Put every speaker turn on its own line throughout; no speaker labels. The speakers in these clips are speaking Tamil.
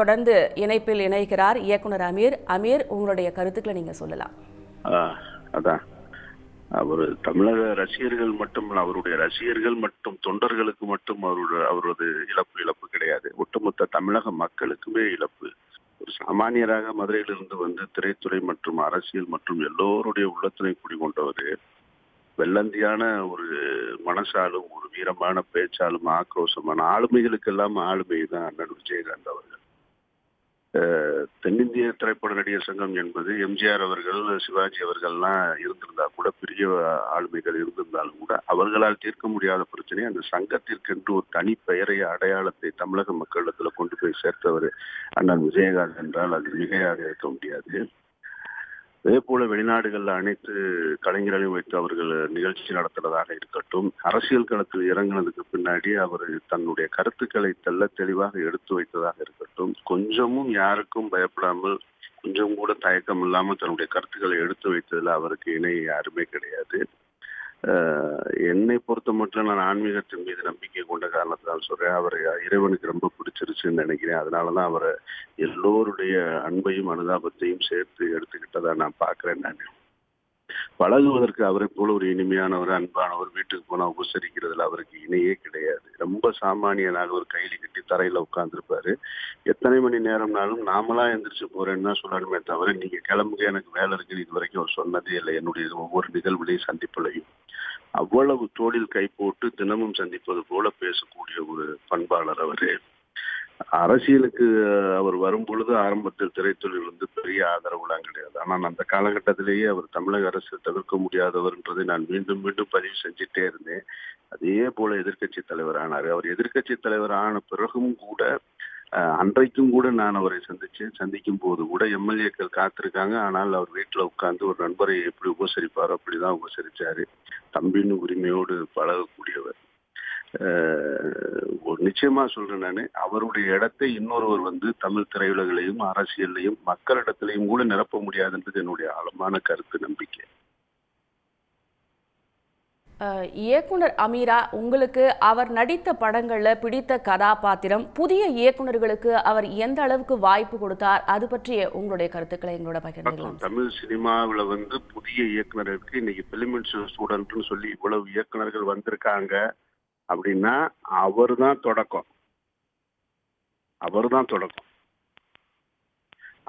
தொடர்ந்து இணைப்பில் இணைகிறார் இயக்குனர் அமீர். அமீர் உங்களுடைய கருத்துக்களை நீங்க சொல்லலாம்.
அதான். அவர் தமிழக ரசிகர்கள் மட்டும் அவருடைய ரசிகர்கள் மற்றும் தொண்டர்களுக்கு மட்டும் அவருடைய அவரது இழப்பு இழப்பு கிடையாது. ஒட்டுமொத்த தமிழக மக்களுக்குமே இழப்பு. ஒரு சாமானியராக மதுரையிலிருந்து வந்து திரைத்துறை மற்றும் அரசியல் மற்றும் எல்லோருடைய உள்ளத்தினை குடிகொண்டவர் வெள்ளந்தியான ஒரு மனசாலும் ஒரு வீரமான பேச்சாலும் ஆக்ரோஷமான ஆளுமைகளுக்கெல்லாம் ஆளுமை தான் அண்ணன் விஜயகாந்த் அவர்கள். தென்னிந்திய திரைப்பட நடிகர் சங்கம் என்பது எம்ஜிஆர் அவர்கள் சிவாஜி அவர்கள்லாம் இருந்திருந்தா கூட பெரிய ஆளுமைகள் இருந்திருந்தாலும் கூட அவர்களால் தீர்க்க முடியாத பிரச்சனை அந்த சங்கத்திற்கென்று ஒரு தனி பெயரை அடையாளத்தை தமிழக மக்களிடத்துல கொண்டு போய் சேர்த்தவர் அண்ணன் விஜயகாந்த் என்றால் அது மிகையாக இருக்க முடியாது. அதே போல வெளிநாடுகள்ல அனைத்து கலைஞர்களையும் வைத்து அவர்கள் நிகழ்ச்சி நடத்துறதாக இருக்கட்டும் அரசியல் களத்தில் இறங்கினதுக்கு பின்னாடி அவர் தன்னுடைய கருத்துக்களை தெல்ல தெளிவாக எடுத்து வைத்ததாக இருக்கட்டும் கொஞ்சமும் யாருக்கும் பயப்படாமல் கொஞ்சம் கூட தயக்கம் இல்லாமல் தன்னுடைய கருத்துக்களை எடுத்து வைத்ததுல அவருக்கு இணை யாருமே கிடையாது. என்னை பொறுத்த மட்டும் நான் ஆன்மீகத்தின் மீது நம்பிக்கை கொண்ட காரணத்தினால் சொல்றேன். அவர் இறைவனுக்கு ரொம்ப பிடிச்சிருச்சுன்னு நினைக்கிறேன். அதனாலதான் அவரை எல்லோருடைய அன்பையும் அனுதாபத்தையும் சேர்த்து எடுத்துக்கிட்டதா நான் பார்க்கிறேன் நான். பழகுவதற்கு அவரை போல ஒரு இனிமையானவர் அன்பானவர் வீட்டுக்கு போனா உபசரிக்கிறதுல அவருக்கு இணையே கிடையாது. ரொம்ப சாமானியனாக ஒரு கையில கட்டி தரையில உட்கார்ந்துருப்பாரு. எத்தனை மணி நேரம்னாலும் நாமளா எந்திரிச்சு போறேன்னு தான் சொல்லணுமே தவிர நீங்க கிளம்புங்க எனக்கு வேலை இருக்கு இது வரைக்கும் அவர் சொன்னதே இல்லை. என்னுடைய ஒவ்வொரு நிகழ்வுலையும் சந்திப்புலையும் அவ்வளவு தோளில் கை போட்டு தினமும் சந்திப்பது போல பேசக்கூடிய ஒரு பண்பாளர் அவரு. அரசியலுக்கு அவர் வரும் பொழுது ஆரம்பத்தில் திரைத்துறையில் வந்து பெரிய ஆதரவுலாம் கிடையாது. ஆனால் அந்த காலகட்டத்திலேயே அவர் தமிழக அரசு தவிர்க்க முடியாதவர்ன்றதை நான் மீண்டும் மீண்டும் பதிவு செஞ்சுட்டே இருந்தேன். அதே போல எதிர்கட்சி தலைவர் ஆனார். அவர் எதிர்கட்சி தலைவர் ஆன பிறகும் கூட அன்றைக்கும் கூட நான் அவரை சந்திச்சேன். சந்திக்கும் போது கூட எம்எல்ஏக்கள் காத்திருக்காங்க. ஆனால் அவர் வீட்டில் உட்கார்ந்து ஒரு நண்பரை எப்படி உபசரிப்பாரோ அப்படிதான் உபசரிச்சாரு. தம்பின்னு உரிமையோடு பழகக்கூடியவர். ஒரு நிச்சயமா சொல்றேன் நானு அவருடைய இடத்தை இன்னொருவர் வந்து தமிழ் திரையுலகிலையும் அரசியல்லையும் மக்களிடத்திலையும் கூட நிரப்ப முடியாதுன்றது என்னுடைய ஆழமான கருத்து நம்பிக்கை.
இயக்குனர் அமீரா உங்களுக்கு அவர் நடித்த படங்களில் பிடித்த கதாபாத்திரம் புதிய இயக்குனர்களுக்கு அவர் எந்த அளவுக்கு வாய்ப்பு கொடுத்தார்? அது பற்றிய உங்களுடைய கருத்துக்களை எங்களோட பகிர்ந்துக்கலாம்.
தமிழ் சினிமாவில் வந்து புதிய இயக்குனருக்கு இன்னைக்கு பிலிம் ஸ்டூடெண்ட்னு சொல்லி இவ்வளவு இயக்குனர்கள் வந்திருக்காங்க அப்படின்னா அவர் தான் தொடக்கம். அவர் தான் தொடக்கம்.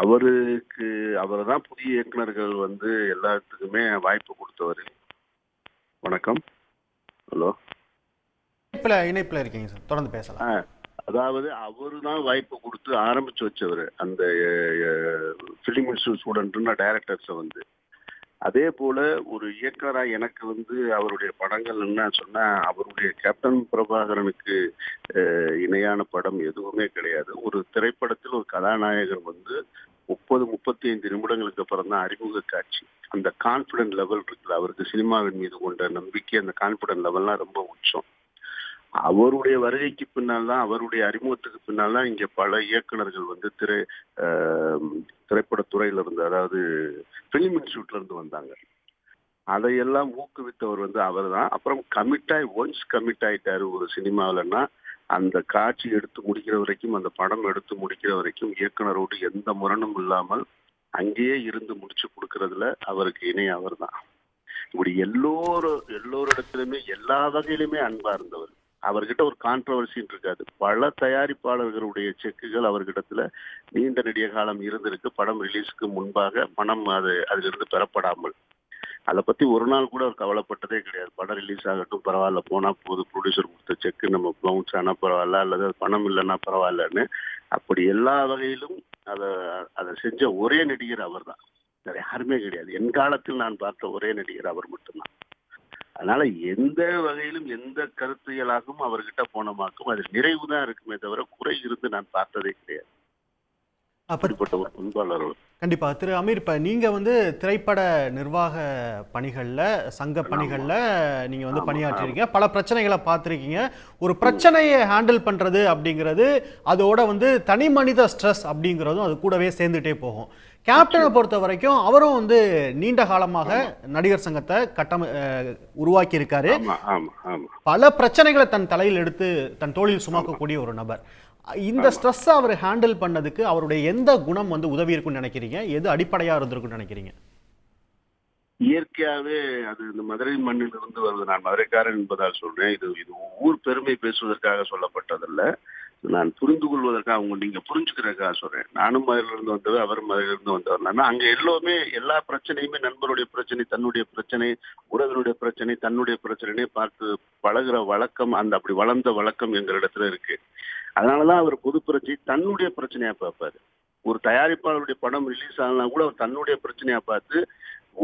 அவருக்கு அவர் தான் புதிய இயக்குனர்கள் வந்து எல்லாத்துக்குமே வாய்ப்பு கொடுத்தவர். வணக்கம். ஹலோ.
இணைப்பில் இணைப்பில் இருக்கீங்க சார். தொடர்ந்து பேசலாம்.
அதாவது அவரு தான் வாய்ப்பு கொடுத்து ஆரம்பிச்சு வச்சவர். அந்த ஃபிலிம் இன்ஸ்டியூட் ஸ்டூடெண்ட்னா டைரக்டர்ஸை வந்து. அதே போல ஒரு இயக்குனரா எனக்கு வந்து அவருடைய படங்கள் என்ன சொன்னா அவருடைய கேப்டன் பிரபாகரனுக்கு இணையான படம் எதுவுமே கிடையாது. ஒரு திரைப்படத்தில் ஒரு கதாநாயகன் வந்து முப்பது முப்பத்தி ஐந்து நிமிடங்களுக்கு அப்புறம் தான் அறிமுக காட்சி. அந்த கான்பிடன்ட் லெவல் இருக்குல்ல அவருக்கு சினிமாவின் மீது கொண்ட நம்பிக்கை அந்த கான்பிடன்ட் லெவல்லாம் ரொம்ப உச்சம். அவருடைய வருகைக்கு பின்னால் தான் அவருடைய அறிமுகத்துக்கு பின்னால் தான் இங்க பல இயக்குனர்கள் வந்து திரை ஆஹ், திரைப்படத்துறையில இருந்து அதாவது பிலிம் இன்ஸ்டியூட்ல இருந்து வந்தாங்க. அதையெல்லாம் ஊக்குவித்தவர் வந்து அவர் தான். அப்புறம் கமிட் ஆகி ஒன்ஸ் கமிட் ஆயிட்டாரு ஒரு சினிமாவிலன்னா அந்த காட்சி எடுத்து முடிக்கிற வரைக்கும் அந்த படம் எடுத்து முடிக்கிற வரைக்கும் இயக்குனரோடு எந்த முரணும் இல்லாமல் அங்கேயே இருந்து முடிச்சு கொடுக்கறதுல அவருக்கு இணை அவர் தான். இப்படி எல்லோரும் எல்லோரிடத்திலுமே எல்லா வகையிலுமே அன்பா இருந்தவர் அவர்கிட்ட ஒரு கான்ட்ரவர்சின்னு இருக்காது. பல தயாரிப்பாளர்களுடைய செக்குகள் அவர்கிட்டத்துல நீண்ட நெடிய காலம் இருந்திருக்கு. படம் ரிலீஸ்க்கு முன்பாக பணம் அது அதிலிருந்து பெறப்படாமல். அதை பத்தி ஒரு நாள் கூட அவர் கவலைப்பட்டதே கிடையாது. படம் ரிலீஸ் ஆகட்டும் பரவாயில்ல. போனா போது ப்ரொடியூசர் கொடுத்த செக்கு நம்ம பவுன்ஸ் ஆனா பரவாயில்ல அல்லது பணம் இல்லைன்னா பரவாயில்லன்னு. அப்படி எல்லா வகையிலும் அதை அதை செஞ்ச ஒரே நடிகர் அவர்தான். வேற யாருமே கிடையாது. என் காலத்தில் நான் பார்த்த ஒரே நடிகர் அவர் மட்டும்தான். அதனால எந்த வகையிலும் எந்த கருத்தியலாகவும் அவர்கிட்ட போனமாக்கும் அது நிறைவு தான் இருக்குமே தவிர குறை இருந்து நான் பார்த்ததே கிடையாது.
அப்போ
அப்படிப்பட்ட ஒரு பண்பாளர் அவர்.
கண்டிப்பா. திரு அமீர் இப்ப நீங்க வந்து திரைப்பட நிர்வாக பணிகள்ல சங்க பணிகள்ல நீங்க வந்து பணியாற்றிருக்கீங்க. பல பிரச்சனைகளை பார்த்திருக்கீங்க. ஒரு பிரச்சனையை ஹேண்டில் பண்றது அப்படிங்கிறது அதோட வந்து தனி மனித ஸ்ட்ரெஸ் அப்படிங்கிறதும் அது கூடவே சேர்ந்துட்டே போகும். கேப்டனை பொறுத்த வரைக்கும் அவரும் வந்து நீண்ட காலமாக நடிகர் சங்கத்தை கட்டம உருவாக்கி இருக்காரு பல பிரச்சனைகளை தன் தலையில் எடுத்து தன் தோளில் சுமக்கக்கூடிய ஒரு நபர். இந்த ஸ்ட்ரெஸ்ஸை அவர் ஹேண்டில் பண்ணதுக்கு அவருடைய எந்த குணம் வந்து உதவி இருக்குன்னு நினைக்கிறீங்க? எது அடிப்படையா இருந்திருக்குன்னு நினைக்கிறீங்க?
இயற்கையாவே அது இந்த மதுரை மண்ணில் இருந்து வருவது நான் மதுரைக்காரன் என்பதால் சொல்றேன். இது இது ஊர் பெருமை பேசுவதற்காக சொல்லப்பட்டதல்ல. நான் புரிந்து கொள்வதற்காக அவங்க நீங்க புரிஞ்சுக்கிறதுக்காக சொல்றேன். நானும் மதுரையில இருந்து வந்தவர் அவரும் மதுரையில இருந்து வந்தவர். ஆனா அங்க எல்லோருமே எல்லா பிரச்சனையுமே நண்பருடைய பிரச்சனை தன்னுடைய பிரச்சனை உறவினுடைய பிரச்சனை தன்னுடைய பிரச்சனையே பார்த்து பழகுற வழக்கம் அந்த அப்படி வளர்ந்த வழக்கம் எங்களிடத்துல இருக்கு. அதனாலதான் அவர் பொது பிரச்சனை தன்னுடைய பிரச்சனையா பார்ப்பாரு. ஒரு தயாரிப்பாளருடைய படம் ரிலீஸ் ஆனா கூட அவர் தன்னுடைய பிரச்சனையா பார்த்து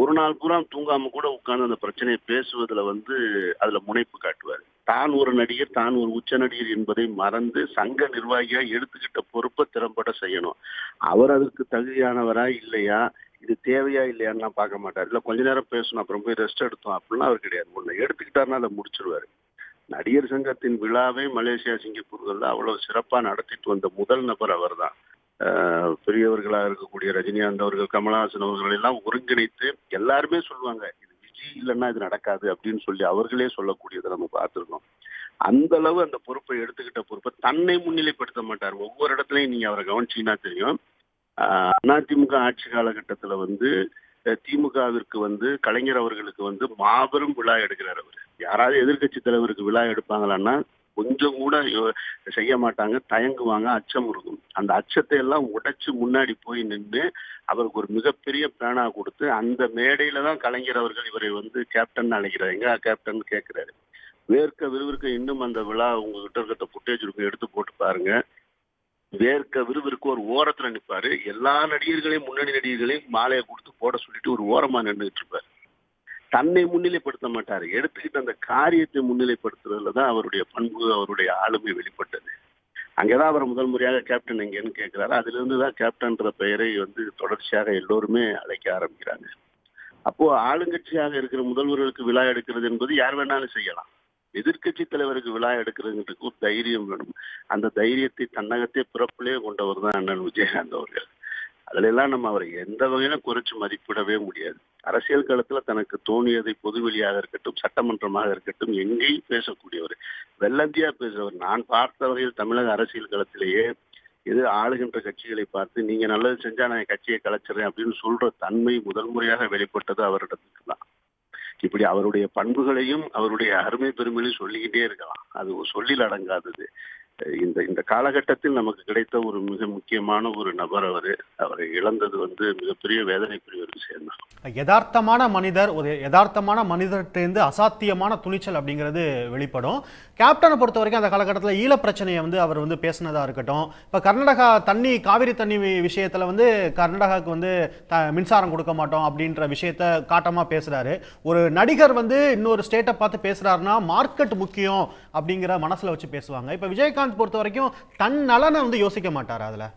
ஒரு நாள் பூரா தூங்காம கூட உட்கார்ந்து அந்த பிரச்சனையை பேசுவதுல வந்து அதுல முனைப்பு காட்டுவார். தான் ஒரு நடிகர் தான் ஒரு உச்ச நடிகர் என்பதை மறந்து சங்க நிர்வாகியா எடுத்துக்கிட்ட பொறுப்பை திறம்பட செய்யணும். அவர் அதுக்கு தகுதியானவரா இல்லையா? இது தேவையா இல்லையான்னு பார்க்க மாட்டார். இல்ல கொஞ்ச நேரம் பேசணும் அப்புறம் போய் ரெஸ்ட் எடுத்தோம் அப்படின்னா அவர் கிடையாது. ஒண்ணு எடுத்துக்கிட்டாருன்னா அதை முடிச்சிருவாரு. நடிகர் சங்கத்தின் விழாவே மலேசியா சிங்கப்பூர்களில் அவ்வளவு சிறப்பா நடத்திட்டு வந்த முதல் நபர் அவர்தான். ஆஹ் பெரியவர்களாக இருக்கக்கூடிய ரஜினிகாந்த் அவர்கள் கமலஹாசன் அவர்கள் எல்லாம் ஒருங்கிணைத்து எல்லாருமே சொல்லுவாங்க இது விஜய் இல்லைன்னா இது நடக்காது அப்படின்னு சொல்லி அவர்களே சொல்லக்கூடியதை நம்ம பார்த்துருக்கோம். அந்த அளவு அந்த பொறுப்பை எடுத்துக்கிட்ட பொறுப்பை தன்னை முன்னிலைப்படுத்த மாட்டார். ஒவ்வொரு இடத்துலையும் நீங்க அவரை கவனிச்சீங்கன்னா தெரியும். ஆஹ் அதிமுக ஆட்சி காலகட்டத்துல வந்து திமுகவிற்கு வந்து கலைஞர் அவர்களுக்கு வந்து மாபெரும் விழா எடுக்கிறார் அவர். யாராவது எதிர்க்கட்சி தலைவருக்கு விழா எடுப்பாங்களான்னா கொஞ்சம் கூட செய்ய மாட்டாங்க தயங்குவாங்க அச்சம் இருக்கும் அந்த அச்சத்தை எல்லாம் உடைச்சு முன்னாடி போய் நின்று அவருக்கு ஒரு மிகப்பெரிய பேனா கொடுத்து அந்த மேடையில தான் கலைஞர் அவர்கள் இவரை வந்து கேப்டன் அழைக்கிறார். எங்க கேப்டன் கேட்கிறாரு வேர்க்க விறுவிற்கு இன்னும் அந்த விழா உங்ககிட்ட இருக்கிற ஃபுட்டேஜ் இருக்கும் எடுத்து போட்டு பாருங்க. வேர்க்க விறுவிற்கு ஒரு ஓரத்துல நிற்பாரு எல்லா நடிகர்களையும் முன்னணி நடிகர்களையும் மாலையை கொடுத்து போட சொல்லிட்டு ஒரு ஓரமா நின்றுட்டு இருப்பாரு. தன்னை முன்னிலைப்படுத்த மாட்டார். எடுத்துக்கிட்டு அந்த காரியத்தை முன்னிலைப்படுத்துறதுல தான் அவருடைய பண்பு அவருடைய ஆளுமை வெளிப்பட்டது. அங்கதான் அவர் முதல் முறையாக கேப்டன் எங்கேன்னு கேட்கிறாரு அதுல இருந்து தான் கேப்டன்ற பெயரை வந்து தொடர்ச்சியாக எல்லோருமே அழைக்க ஆரம்பிக்கிறாங்க. அப்போ ஆளுங்கட்சியாக இருக்கிற முதல்வர்களுக்கு விழா எடுக்கிறது என்பது யார் வேணாலும் செய்யலாம். எதிர்க்கட்சி தலைவருக்கு விழா எடுக்கிறதுக்கு ஒரு தைரியம் வேணும். அந்த தைரியத்தை தன்னகத்தே பிறப்பிலே கொண்டவர் தான் அண்ணன் விஜயகாந்த் அவர்கள். அதுல எல்லாம் நம்ம அவரை எந்த வகையிலும் குறைச்சு மதிப்பிடவே முடியாது. அரசியல் களத்துல தனக்கு தோணியதை பொதுவெளியாக இருக்கட்டும் சட்டமன்றமாக இருக்கட்டும் எங்கேயும் பேசக்கூடியவர். வெள்ளந்தியா பேசுறவர். நான் பார்த்த வகையில் தமிழக அரசியல் களத்திலேயே எது ஆளுகின்ற கட்சிகளை பார்த்து நீங்க நல்லது செஞ்சா நான் கட்சியை கலைச்சிடுறேன் அப்படின்னு சொல்ற தன்மை முதல் முறையாக வெளிப்பட்டது அவரிடத்துக்கு தான் இப்படி அவருடைய பண்புகளையும் அவருடைய அருமை பெருமையிலையும் சொல்லிக்கிட்டே இருக்கலாம். அது சொல்லில் அடங்காதது. இந்த இந்த காலகட்டத்தில் நமக்கு கிடைத்த ஒரு மிக முக்கியமான ஒரு நபர் அவர். அவரை இழந்தது வந்து மிகப்பெரிய வேதனைக்குரிய ஒரு விஷயம் தான்.
யதார்த்தமான மனிதர் ஒரு யதார்த்தமான மனிதர்கிட்டேருந்து அசாத்தியமான துணிச்சல் அப்படிங்கிறது வெளிப்படும். கேப்டனை பொறுத்த வரைக்கும் அந்த காலகட்டத்தில் ஈழ பிரச்சனையை வந்து அவர் வந்து பேசினதாக இருக்கட்டும். இப்போ கர்நாடகா தண்ணி காவிரி தண்ணி விஷயத்தில் வந்து கர்நாடகாவுக்கு வந்து த மின்சாரம் கொடுக்க மாட்டோம் அப்படின்ற விஷயத்த காட்டமாக பேசுகிறாரு ஒரு நடிகர் வந்து இன்னொரு ஸ்டேட்டை பார்த்து பேசுகிறாருன்னா மார்க்கெட் முக்கியம் அப்படிங்கிற மனசில் வச்சு பேசுவாங்க. இப்போ விஜயகாந்த் பொறுத்த வரைக்கும் தன் நலனை வந்து யோசிக்க மாட்டார் அதுல?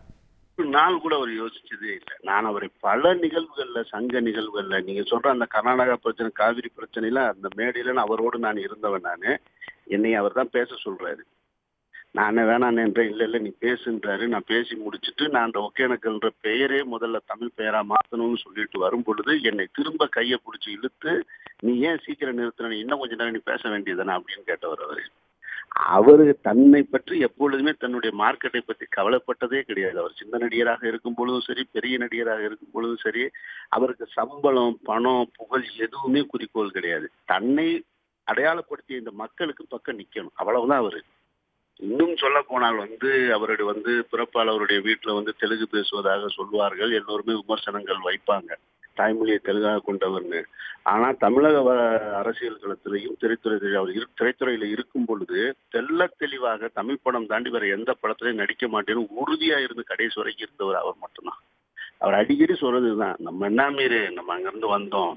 நான் கூட அவர் யோசிச்சதே இல்லை. நான் அவரை பல நிகழ்வுகள்ல சங்க நிகழ்வுகள்ல நீங்க சொல்ற அந்த கர்நாடகா பிரச்சனை காவிரி பிரச்சனையில அந்த மேடையில நான் அவரோடு நான் இருந்தவன் நானு. என்னை அவர் தான் பேச சொல்றாரு. நானே வேணா என்றேன். இல்ல இல்ல நீ பேசுன்றாரு. நான் பேசி முடிச்சிட்டு நான் அந்த ஒகேனக்கல்ன்ற பெயரே முதல்ல தமிழ் பெயரா மாத்தணும்னு சொல்லிட்டு வரும் பொழுது என்னை திரும்ப கையை பிடிச்சி இழுத்து நீ ஏன் சீக்கிரம் நிறுத்தின? நீ இன்னும் கொஞ்ச நேரம் நீ பேச வேண்டியதுனா அப்படின்னு கேட்டவர் அவர். அவரு தன்னை பற்றி எப்பொழுதுமே தன்னுடைய மார்க்கெட்டை பற்றி கவலைப்பட்டதே கிடையாது. அவர் சின்ன நடிகராக இருக்கும் பொழுதும் சரி பெரிய நடிகராக இருக்கும் பொழுதும் சரி அவருக்கு சம்பளம் பணம் புகழ் எதுவுமே குறிக்கோள் கிடையாது. தன்னை அடையாளப்படுத்திய இந்த மக்களுக்கு பக்கம் நிக்கணும். அவ்வளவுதான் அவரு. இன்னும் சொல்ல போனால் வந்து அவருடைய வந்து பிறப்பால் அவருடைய வீட்டுல வந்து தெலுங்கு பேசுவதாக சொல்வார்கள். எல்லோருமே விமர்சனங்கள் வைப்பாங்க. தாய்மொழியை தெலுங்காக கொண்டவர்னு. ஆனா தமிழக அரசியல் களத்திலையும் திரைத்துறை அவர் திரைத்துறையில இருக்கும் பொழுது தெள்ள தெளிவாக தமிழ் படம் தாண்டி வேற எந்த படத்திலையும் நடிக்க மாட்டேன்னு உறுதியா இருந்து கடைசி வரைக்கும் இருந்தவர் அவர் மட்டும்தான். அவர் அடிக்கடி சொல்றதுதான் நம்ம என்ன மீறு நம்ம அங்கிருந்து வந்தோம்.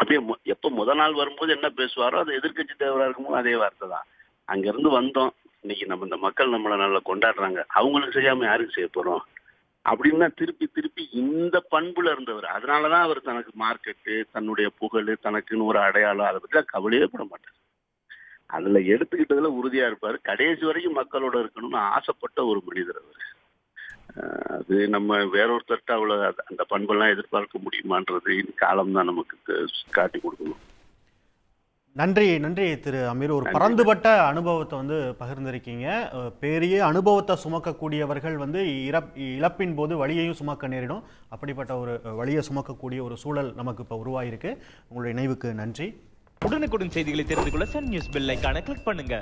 அப்படியே எப்ப முத நாள் வரும்போது என்ன பேசுவாரோ அது எதிர்க்கட்சி தேவரா இருக்கும்போது அதே வார்த்தை தான். அங்கிருந்து வந்தோம். இன்னைக்கு நம்ம இந்த மக்கள் நம்மளை நல்லா கொண்டாடுறாங்க. அவங்களுக்கு செய்யாம யாருக்கு செய்ய போறோம்? அப்படின்னா திருப்பி திருப்பி இந்த பண்புல இருந்தவர். அதனாலதான் அவர் தனக்கு மார்க்கெட்டு தன்னுடைய புகழ் தனக்குன்னு ஒரு அடையாளம் அதை பத்தி கவலையே பட மாட்டார் அதுல எடுத்துக்கிட்டதுல உறுதியா இருப்பாரு. கடைசி வரைக்கும் மக்களோட இருக்கணும்னு ஆசைப்பட்ட ஒரு மனிதர் அவர். அது நம்ம வேறொருத்தர்கிட்ட அவ்வளவு அந்த- பண்பெல்லாம் எதிர்பார்க்க முடியுமான்றது காலம் தான் நமக்கு காட்டி கொடுக்கணும்.
நன்றி நன்றி திரு அமீர். ஒரு பறந்துபட்ட அனுபவத்தை வந்து பகிர்ந்திருக்கீங்க. பெரிய அனுபவத்தை சுமக்கக்கூடியவர்கள் வந்து இறப் இழப்பின் போது வழியையும் சுமக்க நேரிடும். அப்படிப்பட்ட ஒரு வழியை சுமக்கக்கூடிய ஒரு சூழல் நமக்கு இப்போ உருவாயிருக்கு. உங்களுடைய நினைவுக்கு நன்றி.
உடனுக்குடன் செய்திகளை தெரிந்து கொள்ள சன் நியூஸ் பெல் ஐகானை கிளிக் பண்ணுங்க.